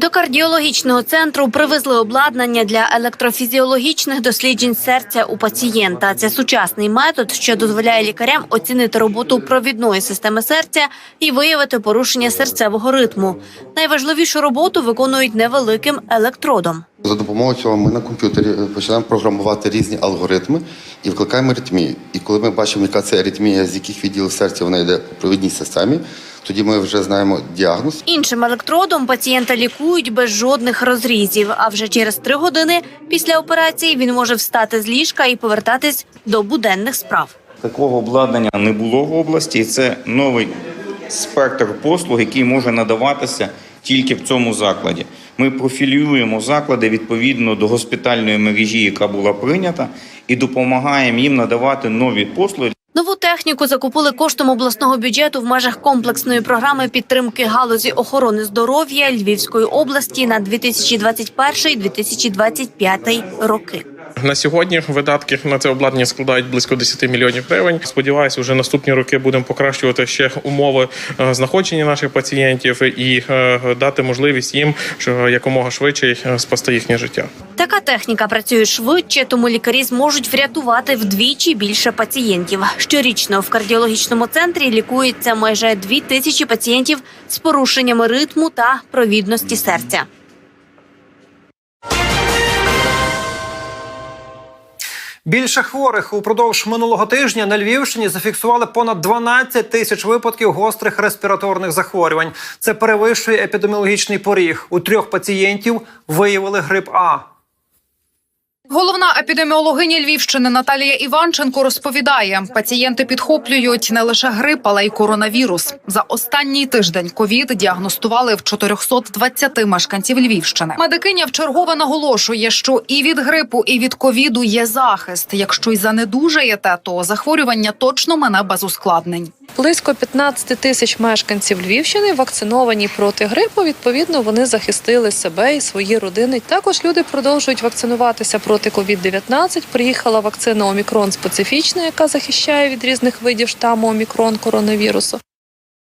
До кардіологічного центру привезли обладнання для електрофізіологічних досліджень серця у пацієнта. Це сучасний метод, що дозволяє лікарям оцінити роботу провідної системи серця і виявити порушення серцевого ритму. Найважливішу роботу виконують невеликим електродом. За допомогою цього ми на комп'ютері е, починаємо програмувати різні алгоритми і викликаємо аритмію. І коли ми бачимо, яка це аритмія, з яких відділів серця вона йде у провідній системі, тоді ми вже знаємо діагноз. Іншим електродом пацієнта лікують без жодних розрізів. А вже через три години після операції він може встати з ліжка і повертатись до буденних справ. Такого обладнання не було в області, і це новий спектр послуг, який може надаватися тільки в цьому закладі. Ми профілюємо заклади відповідно до госпітальної мережі, яка була прийнята, і допомагаємо їм надавати нові послуги. Нову техніку закупили коштом обласного бюджету в межах комплексної програми підтримки галузі охорони здоров'я Львівської області на 2021-2025 роки. На сьогодні видатки на це обладнання складають близько 10 мільйонів гривень. Сподіваюся, вже наступні роки будемо покращувати ще умови е, знаходження наших пацієнтів і е, дати можливість їм якомога швидше е, спасти їхнє життя. Така техніка працює швидше, тому лікарі зможуть врятувати вдвічі більше пацієнтів. Щорічно в кардіологічному центрі лікується майже дві тисячі пацієнтів з порушеннями ритму та провідності серця. Більше хворих упродовж минулого тижня на Львівщині зафіксували понад 12 тисяч випадків гострих респіраторних захворювань. Це перевищує епідеміологічний поріг. У трьох пацієнтів виявили грип А. Головна епідеміологиня Львівщини Наталія Іванченко розповідає: пацієнти підхоплюють не лише грип, але й коронавірус. За останній тиждень ковід діагностували в 420 мешканців Львівщини. Медикиня вчергове наголошує, що і від грипу, і від ковіду є захист. Якщо й занедужаєте, то захворювання точно мене без ускладнень. Близько 15 тисяч мешканців Львівщини вакциновані проти грипу. Відповідно, вони захистили себе і свої родини. Також люди продовжують вакцинуватися проти COVID-19. Приїхала вакцина Омікрон специфічна, яка захищає від різних видів штаму Омікрон коронавірусу.